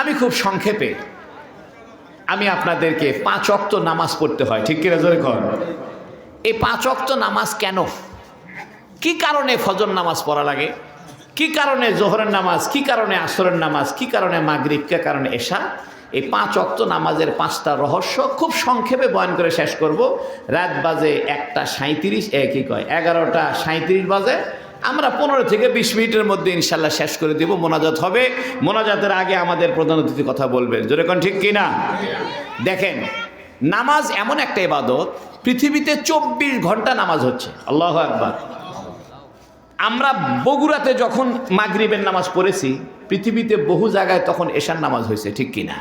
আমি খুব সংক্ষেপে। আমি আপনাদেরকে পাঁচ অক্ত নামাজ পড়তে হয়, ঠিক কিনা জোরে কর এই পাঁচ অক্ত নামাজ কেন? কি কারণে ফজর নামাজ পড়া লাগে? কি কারণে জোহরের নামাজ? কি কারণে আসরের নামাজ? কি কারণে মাগরিব? কে কারণে এশা? এই পাঁচ অক্ত নামাজের পাঁচটা রহস্য খুব সংক্ষেপে বয়ন করে শেষ করব। রাত বাজে একটা সাঁত্রিশ কি কয়? এগারোটা সাঁত্রিশ বাজে। আমরা পনেরো থেকে বিশ মিনিটের মধ্যে ইনশাল্লাহ শেষ করে দেব, মোনাজাত হবে। মোনাজাতের আগে আমাদের প্রধান অতিথি কথা বলবেন। যেরকম ঠিক কিনা? দেখেন, নামাজ এমন একটা ইবাদত, পৃথিবীতে চব্বিশ ঘণ্টা নামাজ হচ্ছে। আল্লাহ একবার আমরা বগুড়াতে যখন মাগরিবের নামাজ পড়েছি, পৃথিবীতে বহু জায়গায় তখন এশার নামাজ হয়েছে, ঠিক কিনা?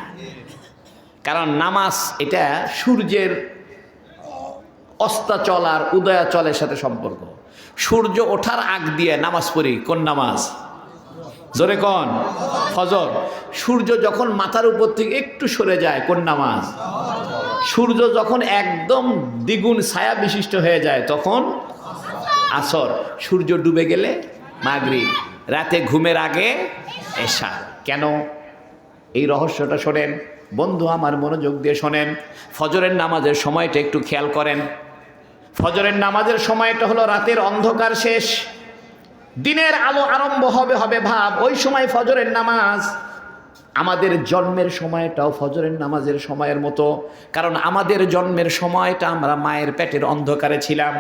কারণ নামাজ এটা সূর্যের অস্তাচল আর উদয়াচলের সাথে সম্পর্ক। সূর্য ওঠার আগ দিয়ে নামাজ পড়ি, কোন নামাজ? জোরে কন? ফজর। সূর্য যখন মাথার উপর থেকে একটু সরে যায়, কোন নামাজ? সূর্য যখন একদম দ্বিগুণ ছায়া বিশিষ্ট হয়ে যায়, তখন আসর। সূর্য ডুবে গেলে মাগরিব, রাতে ঘুমের আগে এসা কেন? এই রহস্যটা শোনেন, বন্ধু আমার মনোযোগ দিয়ে শোনেন, ফজরের নামাজের সময়টা একটু খেয়াল করেন। ফজরের নামাজের সময়টা হলো রাতের অন্ধকার শেষ। দিনের আলো আরম্ভ হবে হবে ভাব। ওই সময় ফজরের নামাজ। আমাদের জন্মের সময়টাও ফজরের নামাজের সময়ের মতো। কারণ আমাদের জন্মের সময়টা আমরা মায়ের পেটের অন্ধকারে ছিলাম।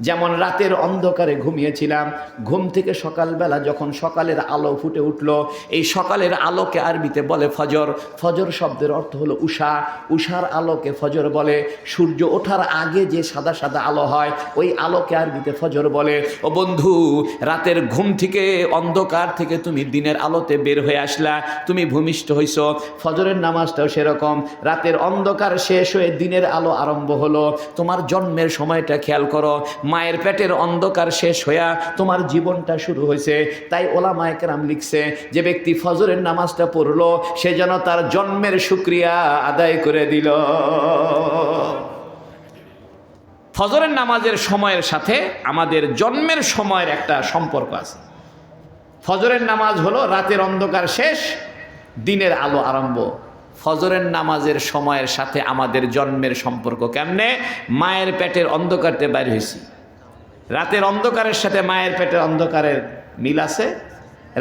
যেমন রাতের অন্ধকারে ঘুমিয়েছিলাম, ঘুম থেকে সকালবেলা যখন সকালের আলো ফুটে উঠল, এই সকালের আলোকে আরবিতে বলে ফজর। ফজর শব্দের অর্থ হলো উষা। উষার আলোকে ফজর বলে, সূর্য ওঠার আগে যে সাদা সাদা আলো হয়, ওই আলোকে আরবিতে ফজর বলে। ও বন্ধু, রাতের ঘুম থেকে, অন্ধকার থেকে তুমি দিনের আলোতে বের হয়ে আসলা, তুমি ভূমিষ্ঠ হইছ। ফজরের নামাজটাও সেরকম। রাতের অন্ধকার শেষ হয়ে দিনের আলো আরম্ভ হলো। তোমার জন্মের সময়টা খেয়াল করো। মায়ের পেটের অন্ধকার শেষ হইয়া তোমার জীবনটা শুরু হয়েছে তাই ওলা মায়কেরাম লিখছে, যে ব্যক্তি ফজরের নামাজটা পড়ল, সে যেন তার জন্মের শুক্রিয়া আদায় করে দিল। ফজরের নামাজের সময়ের সাথে আমাদের জন্মের সময়ের একটা সম্পর্ক আছে। ফজরের নামাজ হলো রাতের অন্ধকার শেষ, দিনের আলো আরম্ভ। ফজরের নামাজের সময়ের সাথে আমাদের জন্মের সম্পর্ক কেমনে? মায়ের পেটের অন্ধকারতে বাইর হয়েছি। রাতের অন্ধকারের সাথে মায়ের পেটের অন্ধকারের মিল আছে।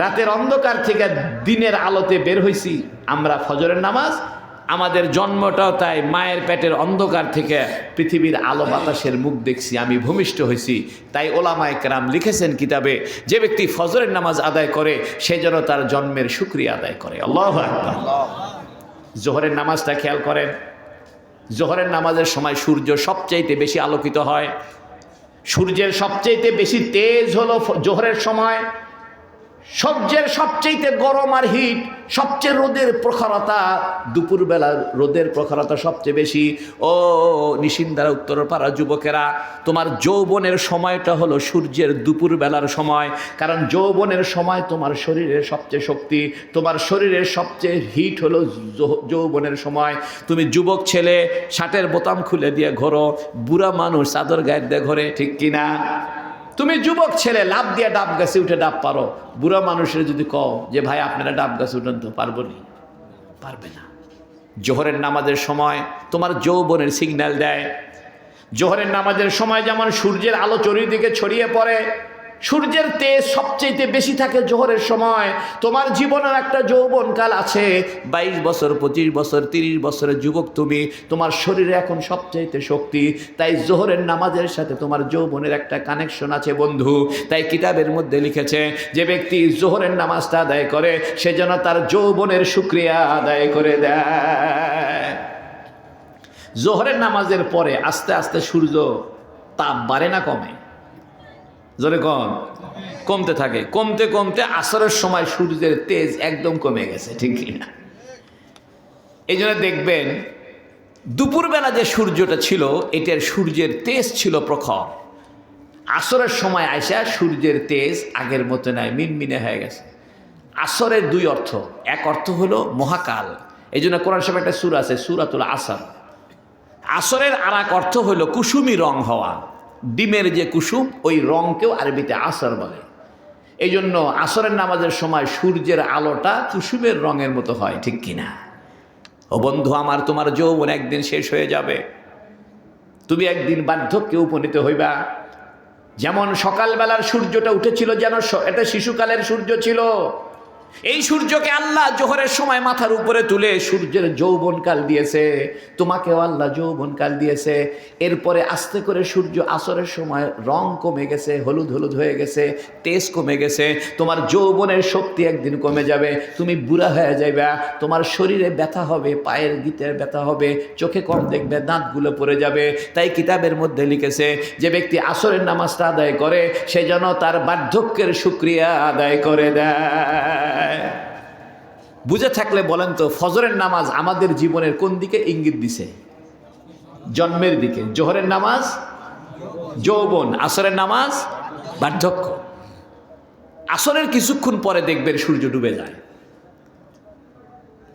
রাতের অন্ধকার থেকে দিনের আলোতে বের হয়েছি আমরা ফজরের নামাজ। আমাদের জন্মটাও তাই মায়ের পেটের অন্ধকার থেকে পৃথিবীর আলো বাতাসের মুখ দেখছি, আমি ভূমিষ্ঠ হয়েছি তাই ওলামায় কেরাম লিখেছেন কিতাবে, যে ব্যক্তি ফজরের নামাজ আদায় করে, সে যেন তার জন্মের সুক্রিয়া আদায় করে। আল্লাহ জোহরের নামাজটা খেয়াল করেন। জোহরের নামাজের সময় সূর্য সবচাইতে বেশি আলোকিত হয়। সূর্যের সবচেয়ে বেশি তেজ হলো জোহরের সময়। সবচেয়ে সবচাইতে গরম আর হিট সবচেয়ে রোদের প্রখরতা, দুপুরবেলা রোদের প্রখরতা সবচেয়ে বেশি। ও নিশিন্দারা উত্তর পাড়া যুবকেরা, তোমার যৌবনের সময়টা হলো সূর্যের দুপুরবেলার সময়, কারণ যৌবনের সময় তোমার শরীরের সবচেয়ে শক্তি, তোমার শরীরের সবচেয়ে হিট হলো যৌবনের সময়। তুমি যুবক ছেলে, শার্টের বোতাম খুলে দিয়ে ঘোরো, বুড়া মানুষ চাদর গায়ের দিয়ে ঘোরে, ঠিক কিনা? তুমি যুবক ছেলে লাভ দিয়ে ডাব গাছে উঠে ডাব পারো। বুড়া মানুষের যদি কও যে, ভাই, আপনারা ডাব গাছে উঠেন তো, পারব নি? পারবে না। জোহরের নামাজের সময় তোমার যৌবনের সিগন্যাল দেয়। জোহরের নামাজের সময় যেমন সূর্যের আলো চারিদিকে ছড়িয়ে পড়ে সূর্যের তেজ সবচেয়ে বেশি থাকে জোহরের সময়। তোমার জীবনের একটা যৌবনকাল আছে। বাইশ বছর, পঁচিশ বছর, তিরিশ বছরের যুবক তুমি, তোমার শরীরে এখন সবচাইতে শক্তি। তাই জোহরের নামাজের সাথে তোমার যৌবনের একটা কানেকশন আছে বন্ধু। তাই কিতাবের মধ্যে লিখেছে, যে ব্যক্তি জোহরের নামাজটা আদায় করে, সে যেন তার যৌবনের শুক্রিয়া আদায় করে দেয়। জোহরের নামাজের পরে আস্তে আস্তে সূর্য তাপ বাড়ে না কমে? জোরে কম কমতে থাকে। কমতে কমতে আসরের সময় সূর্যের তেজ একদম কমে গেছে, ঠিক কিনা? এই জন্য দেখবেন, দুপুরবেলা যে সূর্যটা ছিল, এটার সূর্যের তেজ ছিল প্রখর। আসরের সময় আইসা সূর্যের তেজ আগের মতো নাই, মিনমিনে হয়ে গেছে। আসরের দুই অর্থ। এক অর্থ হলো মহাকাল। এই জন্য কোরআন সাহেব একটা সুর আছে, সুরাতুল আসর। আসরের আর এক অর্থ হলো কুসুমি রং হওয়া। ডিমের যে কুসুম, ওই রংকেও আরবিতে আসর বলে। এই জন্য আসরের নামাজের সময় সূর্যের আলোটা কুসুমের রঙের মতো হয়, ঠিক কিনা ও বন্ধু, আমার তোমার যৌবন একদিন শেষ হয়ে যাবে। তুমি একদিন বার্ধক্যে উপনীত হইবা। যেমন সকালবেলার সূর্যটা উঠেছিল যেন এটা শিশুকালের সূর্য ছিল। এই সূর্যকে আল্লাহ জোহরের সময় মাথার উপরে তুলে সূর্যের যৌবনকাল দিয়েছে, তোমাকেও আল্লাহ যৌবনকাল দিয়েছে। এরপরে আস্তে করে সূর্য আসরের সময় রং কমে গেছে, হলুদ হলুদ হয়ে গেছে, তেজ কমে গেছে, তোমার যৌবনের শক্তি একদিন কমে যাবে, তুমি বুড়া হয়ে যাইবা, তোমার শরীরে ব্যথা হবে, পায়ের গিটের ব্যথা হবে, চোখে কম দেখবে, দাঁতগুলো পড়ে যাবে। তাই কিতাবের মধ্যে লিখেছে, যে ব্যক্তি আসরের নামাজটা আদায় করে, সে যেন তার বার্ধক্যের সুক্রিয়া আদায় করে দেয়। বুঝে থাকলে বলেন তো, ফজরের নামাজ আমাদের জীবনের কোন দিকে ইঙ্গিত দিছে? জন্মের দিকে। জোহরের নামাজ, যৌবন। আসরের নামাজ, বার্ধক্য। আসরের কিছুক্ষণ পরে দেখবেন সূর্য ডুবে যায়।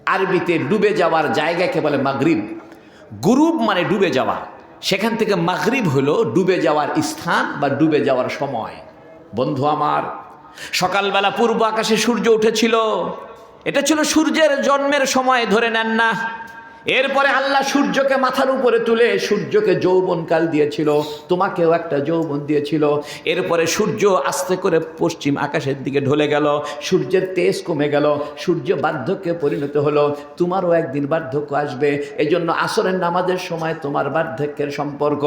আরবিতে ডুবে যাওয়ার জায়গাকে বলে মাগরিব। গুরুব মানে ডুবে যাওয়া। সেখান থেকে মাগরিব হলো ডুবে যাওয়ার স্থান বা ডুবে যাওয়ার সময়। বন্ধু আমার সকালবেলা পূর্ব আকাশে সূর্য উঠেছিল। এটা ছিল সূর্যের জন্মের সময় ধরে নেন না। এরপরে আল্লাহ সূর্যকে মাথার উপরে তুলে সূর্যকে যৌবনকাল দিয়েছিল, তোমাকেও একটা যৌবন দিয়েছিল। এরপরে সূর্য আস্তে করে পশ্চিম আকাশের দিকে ঢলে গেল, সূর্যের তেজ কমে গেল, সূর্য বার্ধক্যে পরিণত হলো, তোমারও একদিন বার্ধক্য আসবে। এই জন্য আসরের নামাজের সময় তোমার বার্ধক্যের সম্পর্ক।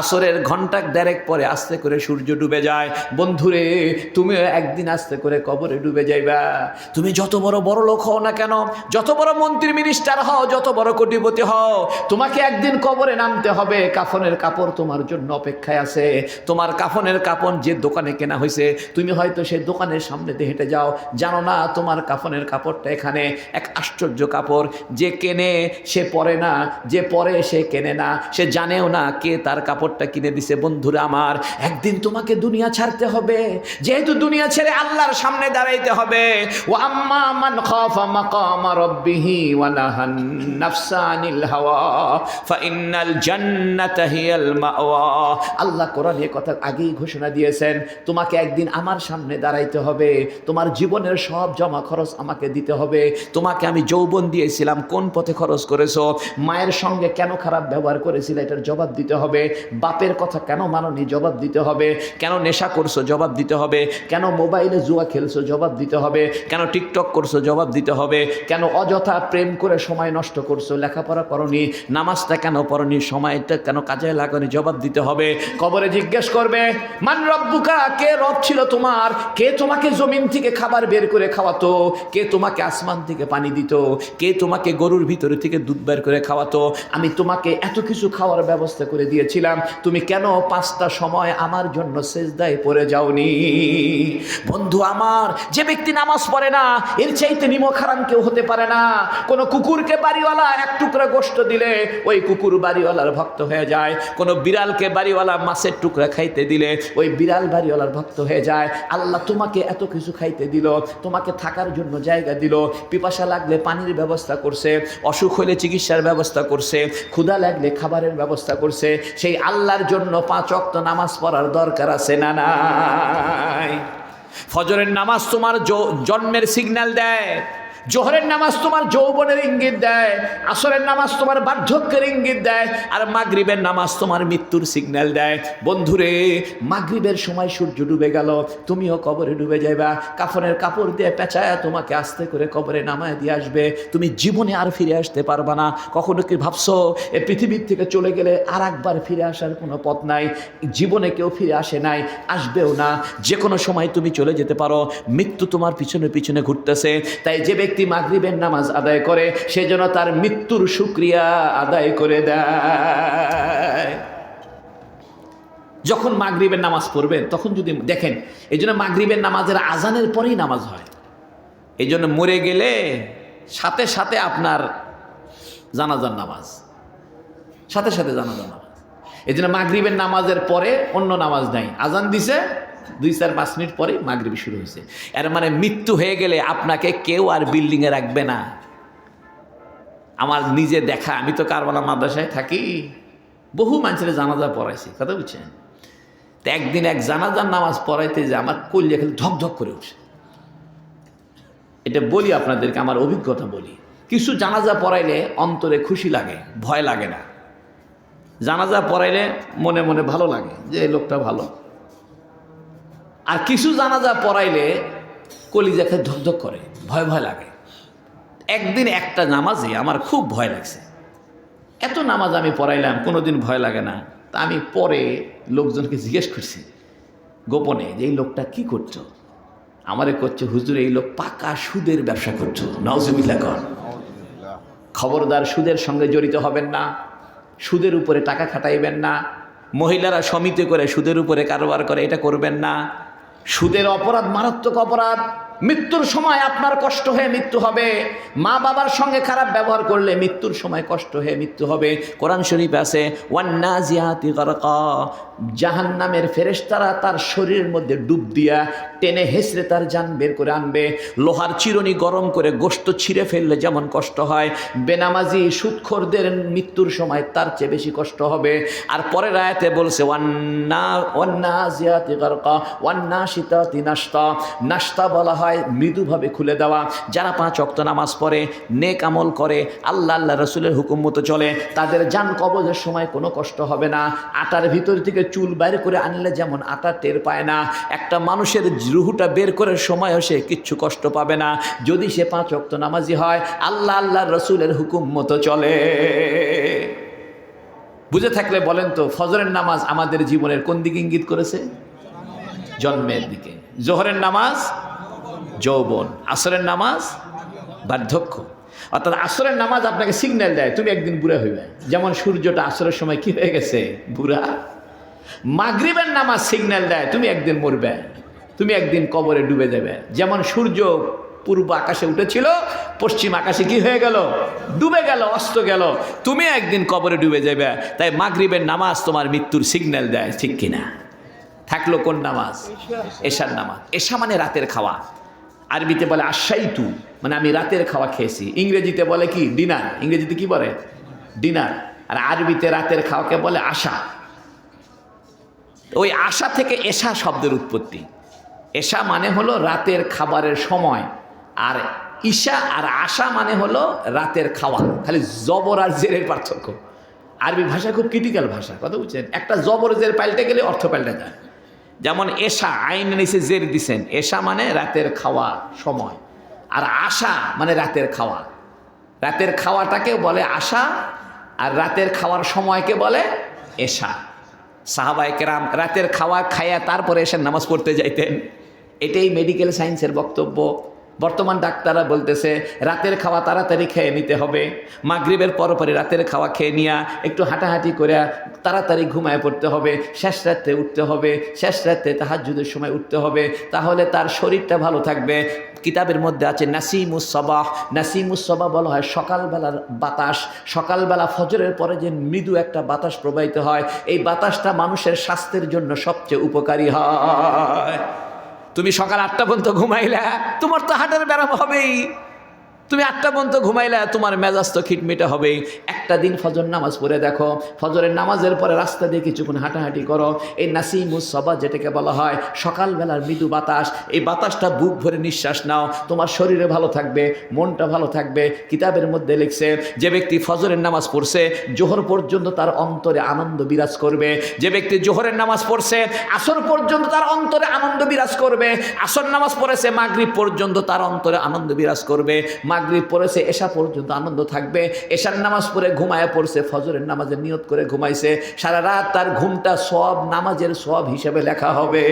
আসরের ঘণ্টা দেড়েক পরে আস্তে করে সূর্য ডুবে যায়। বন্ধুরে, তুমিও একদিন আস্তে করে কবরে ডুবে যাইবা। তুমি যত বড় বড় লোক হও না কেন, যত বড় মন্ত্রী মিনিস্টার হও, যত বড় কোটিপতি হও। তোমাকে একদিন কবরে নামতে হবে। কাফনের কাপড় তোমার জন্য অপেক্ষায় আছে। তোমার কাফনের কাপড় যে দোকানে কেনা হয়েছে, তুমি হয়তো সেই দোকানের সামনে দিয়ে হেঁটে যাও। জানো না, তোমার কাফনের কাপড়টা এখানে এক আশ্চর্য কাপড়। যে কেনে, সে পরে না। যে পরে, সে কেনে না। সে জানেও না কে তার কাপড়টা কিনে দিছে। বন্ধুরা আমার, একদিন তোমাকে দুনিয়া ছাড়তে হবে। যেহেতু দুনিয়া ছেড়ে আল্লাহর সামনে দাঁড়াইতে হবে। ও আম্মা মান খাফা মাকামা রাব্বিহি ওয়া নাহান নাফসা। আনিল হাওয়া ফাইনাল জান্নাতা হিয়াল মাওয়া। আল্লাহ কোরআন কথা আগেই ঘোষণা দিয়েছেন, তোমাকে একদিন আমার সামনে দাঁড়াইতে হবে, তোমার জীবনের সব জমা খরচ আমাকে দিতে হবে। তোমাকে আমি যৌবন দিয়েছিলাম, কোন পথে খরচ করেছ? মায়ের সঙ্গে কেন খারাপ ব্যবহার করেছিলে? এটার জবাব দিতে হবে। বাপের কথা কেন মাননি? জবাব দিতে হবে। কেন নেশা করছ? জবাব দিতে হবে। কেন মোবাইলে জুয়া খেলছো? জবাব দিতে হবে। কেন টিকটক করছ? জবাব দিতে হবে। কেন অযথা প্রেম করে সময় নষ্ট করছ? লেখাপড়া করনি, নামাজটা কেন পড়নি, সময়টা কেন কাজে লাগানি, জবাব দিতে হবে। কবরে জিজ্ঞেস করবে, মান রব্বুকা, কে রব ছিল তোমার? কে তোমাকে জমিন থেকে খাবার বের করে খাওয়াতো? কে তোমাকে আসমান থেকে পানি দিত? কে তোমাকে গরুর ভিতরে থেকে দুধ বের করে খাওয়াতো? আমি তোমাকে এত কিছু খাওয়ার ব্যবস্থা করে দিয়েছিলাম। তুমি কেন পাঁচটা সময় আমার জন্য সেজদায় পড়ে যাওনি? বন্ধু আমার, যে ব্যক্তি নামাজ পড়ে না, এর চাইতে নিমক হারাম কেউ হতে পারে না। কোনো কুকুরকে বাড়িওয়ালা এক টুকরা গোষ্ঠ দিলে ওই কুকুর বাড়িওয়ালার ভক্ত হয়ে যায়। কোনো বিড়ালকে বাড়িওয়ালা মাছের টুকরা খাইতে দিলে ওই বিড়াল বাড়িওয়ালার ভক্ত হয়ে যায়। আল্লাহ তোমাকে এত কিছু খাইতে দিল, তোমাকে থাকার জন্য জায়গা দিল, পিপাসা লাগলে পানির ব্যবস্থা করছে, অসুখ হলে চিকিৎসার ব্যবস্থা করছে, ক্ষুধা লাগলে খাবারের ব্যবস্থা করছে, সেই আল্লাহর জন্য পাঁচ অক্ত নামাজ পড়ার দরকার আছে না ফজরের নামাজ তোমার জন্মের সিগন্যাল দেয়। জোহরের নামাজ তোমার যৌবনের ইঙ্গিত দেয়, আসরের নামাজ তোমার বার্ধক্যের ইঙ্গিত দেয়, আর মাগরিবের নামাজ তোমার মৃত্যুর সিগন্যাল দেয়। বন্ধুরে, মাগরিবের সময় সূর্য ডুবে গেল, তুমিও কবরে ডুবে যাইবা। কাফনের কাপড় দিয়ে পেঁচায়া তোমাকে আস্তে করে কবরে নামায় দিয়ে আসবে। তুমি জীবনে আর ফিরে আসতে পারবা না। কখনো কি ভাবছ, এ পৃথিবীর থেকে চলে গেলে আর একবার ফিরে আসার কোনো পথ নাই? জীবনে কেউ ফিরে আসে নাই, আসবেও না। যে কোনো সময় তুমি চলে যেতে পারো। মৃত্যু তোমার পিছনে পিছনে ঘুরতেছে। তাই যে ব্যক্তি মাগরিবের নামাজ আদায় করে, সে যেন তার মৃত্যুর সুক্রিয়া আদায় করে দেয়। যখন মাগরিবের নামাজ পড়বেন, তখন যদি দেখেন, এই জন্য মাগরিবের নামাজের আজানের পরেই নামাজ হয়। এই জন্য মরে গেলে সাথে সাথে আপনার জানাজার নামাজ। সাথে সাথে জানাজার নামাজ। এই জন্য মাগরিবের নামাজের পরে অন্য নামাজ নাই। আজান দিছে দুই চার পাঁচ মিনিট পরে মাগরিব শুরু হয়েছে। এর মানে মৃত্যু হয়ে গেলে আপনাকে কেউ আর বিল্ডিংয়ে রাখবে না। আমার নিজে দেখা, আমি তো কারবালা মাদ্রাসায় থাকি। বহু মানুষের জানাজা পড়াইছি, কথা বুঝছেন? তো একদিন এক জানাজার নামাজ পড়াইতে যে আমার কল্যা খালি ধকধক করে উঠে এটা বলি আপনাদেরকে, আমার অভিজ্ঞতা বলি। কিছু জানাজা পড়াইলে অন্তরে খুশি লাগে, ভয় লাগে না। জানাজা পড়াইলে মনে মনে ভালো লাগে যে, এই লোকটা ভালো। আর কিছু জানাজা পড়াইলে কলিজাকে ধকধক করে, ভয় ভয় লাগে। একদিন একটা নামাজে আমার খুব ভয় লাগছে। এত নামাজ আমি পড়াইলাম, কোনোদিন ভয় লাগে না। তা আমি পরে লোকজনকে জিজ্ঞেস করছি, গোপনে যে এই লোকটা কি করছ? আমারে করছে হুজুর, এই লোক পাকা সুদের ব্যবসা করছ। নওজুবিল্লা কর খবরদার সুদের সঙ্গে জড়িত হবেন না, সুদের উপরে টাকা খাটাইবেন না, মহিলারা সমিতি করে সুদের উপরে কারবার করে, এটা করবেন না সুদের অপরাধ মারাত্মক অপরাধ মৃত্যুর সময় আপনার কষ্ট হয়ে মৃত্যু হবে। মা বাবার সঙ্গে খারাপ ব্যবহার করলে মৃত্যুর সময় কষ্ট হয়ে মৃত্যু হবে। কোরআন শরীফ আছে, ওয়ান্নাজিয়াতি গারকা জাহান্নামের ফেরেশতারা তার শরীরের মধ্যে ডুব দিয়া টেনে হেসড়ে তার জান বের করে আনবে। লোহার চিরনি গরম করে গোস্ত ছিঁড়ে ফেললে যেমন কষ্ট হয়, বেনামাজি সুৎখরদের মৃত্যুর সময় তার চেয়ে বেশি কষ্ট হবে। আর পরের আয়াতে বলছে, ওয়ান্না, ওয়ান্নাজিয়াতি গারকা, ওয়ান্নাশিতাতি নাশতা নাশতা বলা হয় মৃদুভাবে খুলে দেওয়া। যারা পাঁচ অক্ত নামাজ পড়ে, নেক আমল করে, আল্লাহ আল্লাহ রসুলের হুকুম মতো চলে, তাদের যান কবজের সময় কোনো কষ্ট হবে না। আটার ভিতর থেকে চুল বাইরে করে আনলে যেমন আটা টের পায় না। একটা মানুষের রুহুটা বের করার সময়ও সে কিচ্ছু কষ্ট পাবে না। যদি সে পাঁচ অক্ত নামাজি হয়, আল্লাহ আল্লাহ রসুলের হুকুম মতো চলে। বুঝে থাকলে বলেন তো, ফজরের নামাজ আমাদের জীবনের কোন দিকে ইঙ্গিত করেছে? জন্মের দিকে। জোহরের নামাজ যৌবন, আসরের নামাজ বার্ধক্য। অর্থাৎ আসরের নামাজ আপনাকে সিগন্যাল দেয়, তুমি একদিন বুড়া হইবে। যেমন সূর্যটা আসরের সময় কি হয়ে গেছে? বুড়া। মাগরিবের নামাজ সিগন্যাল দেয়, তুমি একদিন মরবে। তুমি একদিন কবরে ডুবে যাবে। যেমন সূর্য পূর্ব আকাশে উঠেছিল, পশ্চিম আকাশে কি হয়ে গেল? ডুবে গেল, অস্ত গেল। তুমি একদিন কবরে ডুবে যাবে তাই মাগরিবের নামাজ তোমার মৃত্যুর সিগন্যাল দেয়, ঠিক কিনা? থাকল কোন নামাজ? এশার নামাজ। এশা মানে রাতের খাওয়া। আরবিতে বলে আশাইতু মানে আমি রাতের খাওয়া খেয়েছি। ইংরেজিতে বলে কি? ডিনার ইংরেজিতে কি বলে? ডিনার আর আরবিতে রাতের খাওয়াকে বলে আশা। ওই আশা থেকে এশা শব্দের উৎপত্তি। এশা মানে হলো রাতের খাবারের সময়। আর ঈশা আর আশা মানে হলো রাতের খাওয়া। খালি জবর আর জেরের পার্থক্য। আরবি ভাষা খুব ক্রিটিক্যাল ভাষা, কথা বুঝছেন? একটা জবর জের পাল্টে গেলে অর্থ পাল্টে যায়। যেমন এশা, আইন নিচে জের দিছেন। এশা মানে রাতের খাওয়া সময়। আর আশা মানে রাতের খাওয়া। রাতের খাওয়াটাকে বলে আশা, আর রাতের খাওয়ার সময়কে বলে এশা। সাহাবাই কেরাম রাতের খাওয়া খাইয়া তারপরে এসে নামাজ পড়তে যাইতেন। এটাই মেডিকেল সায়েন্সের বক্তব্য। বর্তমান ডাক্তাররা বলতেছে, রাতের খাওয়া তাড়াতাড়ি খেয়ে নিতে হবে। মাগরিবের পরপরই রাতের খাওয়া খেয়ে নিয়া একটু হাঁটাহাঁটি করে তাড়াতাড়ি ঘুমায় পড়তে হবে। শেষ রাত্রে উঠতে হবে। শেষ রাত্রে তাহাজুদের সময় উঠতে হবে। তাহলে তার শরীরটা ভালো থাকবে। কিতাবের মধ্যে আছে নাসিমুসবাহ নাসিমুসবাহ বলা হয় সকালবেলার বাতাস। সকালবেলা ফজরের পরে যে মৃদু একটা বাতাস প্রবাহিত হয়, এই বাতাসটা মানুষের স্বাস্থ্যের জন্য সবচেয়ে উপকারী হয়। তুমি সকাল আটটা পর্যন্ত ঘুমাইলা, তোমার তো হাটের ব্যারাম হবেই। তুমি আটটা পর্যন্ত ঘুমাইলা, তোমার মেজাজ তো খিটমিটে হবেই। একটা দিন ফজর নামাজ পড়ে দেখো। ফজরের নামাজের পরে রাস্তা দিয়ে কিছুক্ষণ হাঁটাহাঁটি করো। এই নাসিমুস সবা যেটাকে বলা হয়, সকালবেলার মৃদু বাতাস, এই বাতাসটা বুক ভরে নিঃশ্বাস নাও। তোমার শরীরে ভালো থাকবে, মনটা ভালো থাকবে। কিতাবের মধ্যে লিখছে, যে ব্যক্তি ফজরের নামাজ পড়ছে, জোহর পর্যন্ত তার অন্তরে আনন্দ বিরাজ করবে। যে ব্যক্তি জোহরের নামাজ পড়ছে, আসর পর্যন্ত তার অন্তরে আনন্দ বিরাজ করবে। আসর নামাজ পড়েছে, মাগরিব পর্যন্ত তার অন্তরে আনন্দ বিরাজ করবে। মাগরিব পড়েছে, এশা পর্যন্ত আনন্দ থাকবে। এশার নামাজ পড়ে ঘুমায় পড়ছে, ফজরের নামাজের নিয়ত করে ঘুমাইছে, সারা রাত তার ঘুমটা সব নামাজের সব হিসেবে লেখা হবে।